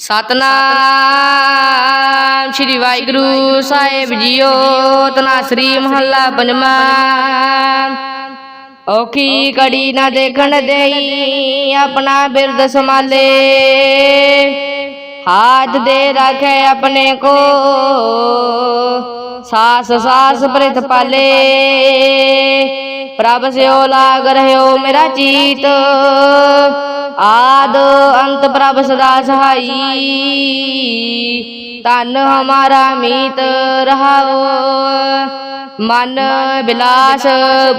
ਸਤਨਾਮ ਸ੍ਰੀ ਵਾਹਿਗੁਰੂ ਸਾਹਿਬ ਜੀਓ ਤਨਾਸਰੀ ਮਹੱਲਾ ਪੰਜਵਾਂ। ਔਖੀ ਕੜੀ ਨਾ ਦੇਖਣ ਦੇਈ ਆਪਣਾ ਬਿਰਦ ਸੰਭਾਲੇ। ਹਾਥ ਦੇ ਰੱਖੇ ਆਪਣੇ ਕੋ, ਸਾਸ ਸਾਸ ਪ੍ਰਿਤ ਪਾਲੇ ਪ੍ਰਭ ਸਿਓ ਲਾਗ ਰਹਿਓ ਮੇਰਾ ਚੀਤ। ਆਦ ਅੰਤ ਪ੍ਰਭ ਸਦਾ ਸਹਾਈ। ਤਨ ਹਮਾਰਾ ਮੀਤ ਰਹਾਓ। ਮਨ ਬਿਲਾਸ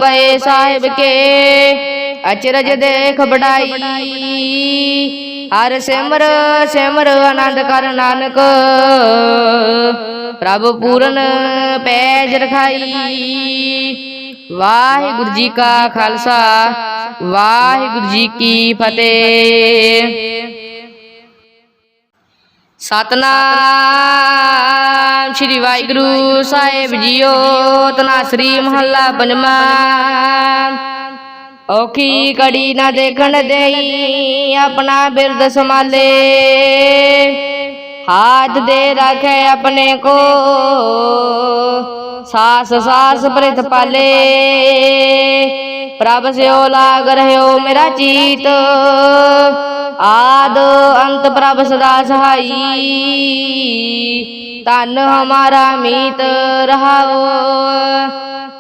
ਪਏ ਸਾਹਿਬ ਕੇ। ਅਚਰਜ ਦੇਖ ਬੜਾਈ ਹਰ ਸਿਮਰ ਸਿਮਰ ਆਨੰਦ ਕਰ ਨਾਨਕ। ਪ੍ਰਭ ਪੂਰਨ ਪੈਜ ਰਖਾਈ। ਵਾਹਿਗੁਰੂ ਜੀ ਕਾ ਖਾਲਸਾ ਵਾਹਿਗੁਰੂ ਜੀ ਕੀ ਫਤਿਹ। ਸਤਨਾਮ ਸ੍ਰੀ ਵਾਹਿਗੁਰੂ ਸਾਹਿਬ ਜੀਓ ਤਨਾਸਰੀ ਮਹੱਲਾ ਪੰਜਵਾਂ। ਔਖੀ ਕੜੀ ਨਾ ਦੇਖਣ ਦੇਈ ਆਪਣਾ ਬਿਰਦ ਸੰਭਾਲੇ। ਹਾਥ ਦੇ ਰੱਖੇ ਆਪਣੇ ਕੋ। ਸਾਸ ਸਾਸ ਪ੍ਰਿਤ ਪਾਲੇ। ਪ੍ਰਭ ਸਿਓ ਲਾਗ ਰਹਿਓ ਮੇਰਾ ਚੀਤ। ਆਦ ਅੰਤ ਪ੍ਰਭ ਸਦਾ ਸਹਾਈ। ਤਨ ਹਮਾਰਾ ਮੀਤ ਰਹਾਓ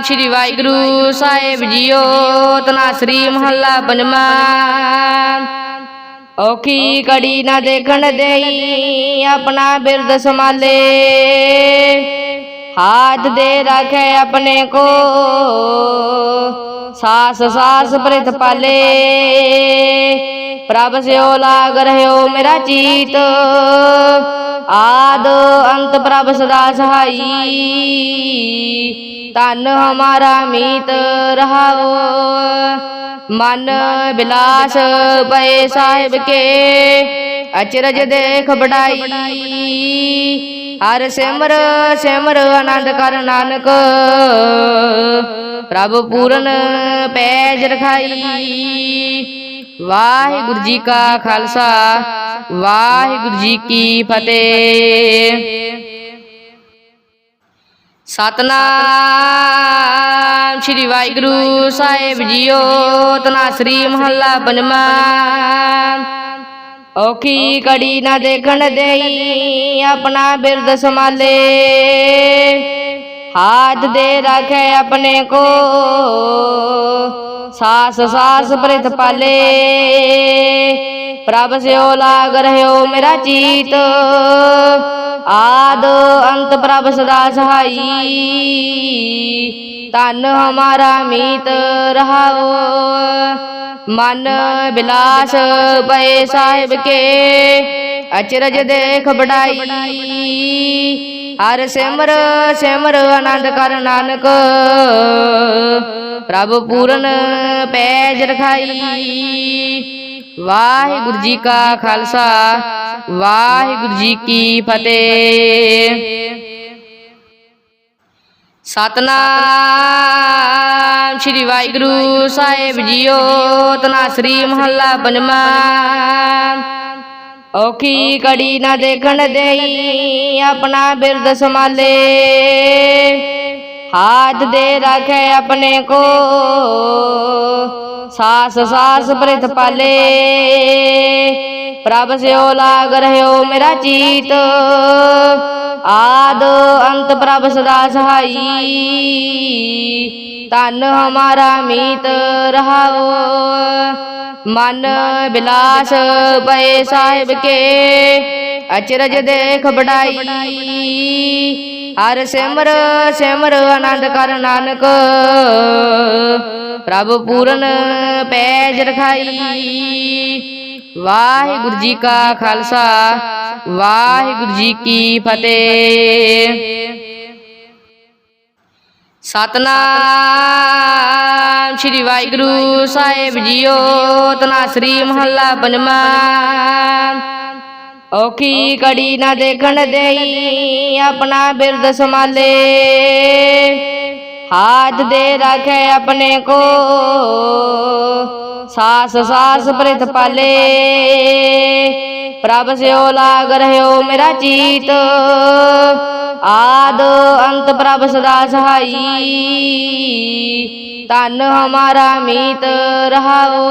ਸ੍ਰੀ ਵਾਹਿਗੁਰੂ ਸਾਹਿਬ ਜੀਓ ਤਨਾਸਰੀ ਮਹੱਲਾ ਪੰਜਵਾਂ। ਔਖੀ ਕੜੀ ਨਾ ਦੇਖਣ ਦੇਈ ਆਪਣਾ ਬਿਰਦ ਸੰਭਾਲੇ। ਹਾਥ ਦੇ ਰੱਖੇ ਆਪਣੇ ਕੋ, ਸਾਸ ਸਾਸ ਪ੍ਰਿਤ ਪਾਲੇ। ਪ੍ਰਭ ਸਿਓ ਲਾਗ ਰਹਿਓ ਮੇਰਾ ਚੀਤ, ਆਦ ਅੰਤ ਪ੍ਰਭ ਸਦਾ ਸਹਾਈ। ਤਨ ਹਮਾਰਾ ਮੀਤ ਰਹਾਓ ਮਨ ਬਿਲਾਸ ਪਏ ਸਾਹਿਬ ਕੇ। ਅਚਰਜ ਦੇਖ ਬੜਾਈ ਹਰ ਸਿਮਰ ਸਿਮਰ ਆਨੰਦ ਕਰ ਨਾਨਕ। ਪ੍ਰਭ ਪੂਰਨ ਪੈਜ ਰਖਾਈ। ਵਾਹਿਗੁਰੂ ਜੀ ਕਾ ਖਾਲਸਾ, ਵਾਹਿਗੁਰੂ ਜੀ ਕੀ ਫਤਿਹ। ਸਤਨਾਮ ਸ੍ਰੀ ਵਾਹਿਗੁਰੂ ਸਾਹਿਬ ਜੀਓ ਤਨਾਸਰੀ ਮਹੱਲਾ ਪੰਜਵਾਂ ਔਖੀ ਕੜੀ ਨਾ ਦੇਖਣ ਦੇਈ ਆਪਣਾ ਬਿਰਦ ਸੰਭਾਲੇ। ਹਾਥ ਦੇ ਰੱਖੇ ਆਪਣੇ ਕੋ, ਸਾਸ ਸਾਸ ਪ੍ਰਿਤ ਪਾਲੇ ਪ੍ਰਭ ਸਿਓ ਲਾਗ ਰਹਿਓ ਮੇਰਾ ਚੀਤ। ਆਦ ਅੰਤ ਪ੍ਰਭ ਸਦਾ ਸਹਾਈ। ਤਨ ਹਮਾਰਾ ਮੀਤ ਰਹਾਓ ਮਨ ਬਿਲਾਸ ਪਏ ਸਾਹਿਬ ਕੇ। ਅਚਰਜ ਦੇਖ ਬੜਾਈ ਹਰ ਸਿਮਰ ਸਿਮਰ ਆਨੰਦ ਕਰ ਨਾਨਕ। ਪ੍ਰਭ ਪੂਰਨ ਪੈਜ ਰਖਾਈ। ਵਾਹਿਗੁਰੂ ਜੀ ਕਾ ਖਾਲਸਾ ਵਾਹਿਗੁਰੂ ਜੀ ਕੀ ਫਤਿਹ। ਸਤਨਾਮ ਸ੍ਰੀ ਵਾਹਿਗੁਰੂ ਸਾਹਿਬ ਜੀਓ ਤਨਾਸਰੀ ਮਹੱਲਾ ਪੰਜਵਾਂ ਔਖੀ ਕੜੀ ਨਾ ਦੇਖਣ ਦੇਈ ਆਪਣਾ ਬਿਰਦ ਸੰਭਾਲੇ। ਹਾਥ ਦੇ ਰੱਖੇ ਆਪਣੇ ਕੋ ਸਾਸ ਸਾਸ ਪ੍ਰਿਤ ਪਾਲੇ। ਪ੍ਰਭ ਸਿਓ ਲਾਗ ਰਹਿਓ ਮੇਰਾ ਚੀਤ। ਆਦ ਅੰਤ ਪ੍ਰਭ ਸਦਾ ਸਹਾਈ। ਤਨ ਹਮਾਰਾ ਮੀਤ ਰਹਾਓ ਮਨ ਬਿਲਾਸ ਪਏ ਸਾਹਿਬ ਕੇ। ਅਚਰਜ ਦੇਖ ਬੜਾਈ। ਹਰ ਸਿਮਰ ਸਿਮਰ ਆਨੰਦ ਕਰ ਨਾਨਕ। ਪ੍ਰਭ ਪੂਰਨ ਪੈਜ ਰਖਾਈ। ਵਾਹਿਗੁਰੂ ਜੀ ਕਾ ਖਾਲਸਾ। ਵਾਹਿਗੁਰੂ ਜੀ ਕੀ ਫਤਿਹ। ਸਤਨਾਮ ਸ੍ਰੀ ਵਾਹਿਗੁਰੂ ਸਾਹਿਬ ਜੀਓ ਤਨਾਸਰੀ ਮਹੱਲਾ ਪੰਜਵਾਂ ਔਖੀ ਕੜੀ ਨਾ ਦੇਖਣ ਦੇਈ ਆਪਣਾ ਬਿਰਦ ਸੰਭਾਲੇ। ਹਾਥ ਦੇ ਰੱਖੇ ਆਪਣੇ ਕੋ। ਸਾਸ ਸਾਸ ਪ੍ਰਿਤ ਪਾਲੇ। ਪ੍ਰਭ ਸਿਓ ਲਾਗ ਰਹਿਓ ਮੇਰਾ ਚੀਤ। ਆਦ ਅੰਤ ਪ੍ਰਭ ਸਦਾ ਸਹਾਈ। ਤਨ ਹਮਾਰਾ ਮੀਤ ਰਹਾਓ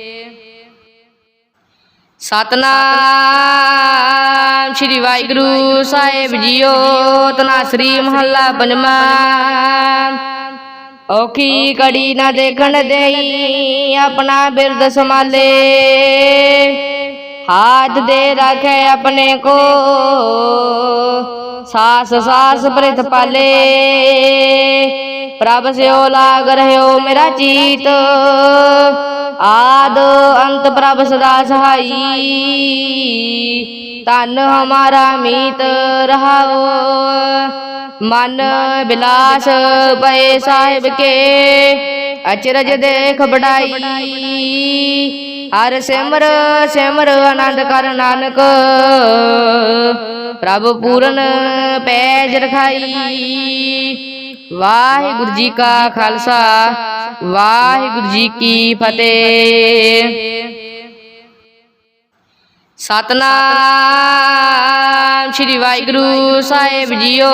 ਸਤਨਾਮ ਸ੍ਰੀ ਵਾਹਿਗੁਰੂ ਸਾਹਿਬ ਜੀਓ ਤਨਾਸਰੀ ਮਹੱਲਾ ਪੰਜਵਾਂ। ਔਖੀ ਕੜੀ ਨਾ ਦੇਖਣ ਦੇਈ, ਆਪਣਾ ਬਿਰਦ ਸੰਭਾਲੇ। ਹਾਥ ਦੇ ਰੱਖੇ ਆਪਣੇ ਕੋ, ਸਾਸ ਸਾਸ ਪ੍ਰਿਤ ਪਾਲੇ ਪ੍ਰਭ ਸਿਓ ਲਾਗ ਰਹਿਓ ਮੇਰਾ ਚੀਤ। ਆਦ ਅੰਤ ਪ੍ਰਭ ਸਦਾ ਸਹਾਈ। ਤਨ ਹਮਾਰਾ ਮੀਤ ਰਹਾਓ ਮਨ ਬਿਲਾਸ ਪਏ ਸਾਹਿਬ ਕੇ। ਅਚਰਜ ਦੇਖ ਬੜਾਈ ਹਰ ਸਿਮਰ ਸਿਮਰ ਆਨੰਦ ਕਰ ਨਾਨਕ। ਪ੍ਰਭ ਪੂਰਨ ਪੈਜ ਰਖਾਈ। ਵਾਹਿਗੁਰੂ ਜੀ ਕਾ ਖਾਲਸਾ ਵਾਹਿਗੁਰੂ ਜੀ ਕੀ ਫਤਿਹ। ਸਤਨਾਮ ਸ੍ਰੀ ਵਾਹਿਗੁਰੂ ਸਾਹਿਬ ਜੀਓ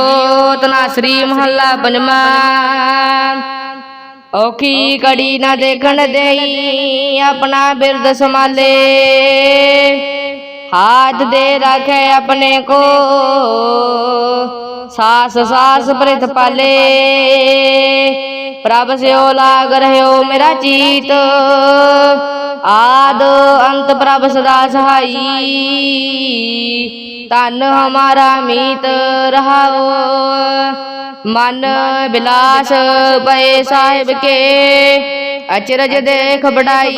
ਤਨ ਸ੍ਰੀ ਮਹੱਲਾ ਪੰਜਵਾਂ ਔਖੀ ਕੜੀ ਨਾ ਦੇਖਣ ਦੇਈ ਆਪਣਾ ਬਿਰਦ ਸੰਭਾਲੇ। ਹਾਥ ਦੇ ਰੱਖੇ ਆਪਣੇ ਕੋ ਸਾਸ ਸਾਸ ਪ੍ਰਿਤ ਪਾਲੇ। ਪ੍ਰਭ ਸਿਓ ਲਾਗ ਰਹਿਓ ਮੇਰਾ ਚੀਤ। ਆਦ ਅੰਤ ਪ੍ਰਭ ਸਦਾ ਸਹਾਈ। ਤਨ ਹਮਾਰਾ ਮੀਤ ਰਹਾਓ ਮਨ ਬਿਲਾਸ ਪਏ ਸਾਹਿਬ ਕੇ। ਅਚਰਜ ਦੇਖ ਬੜਾਈ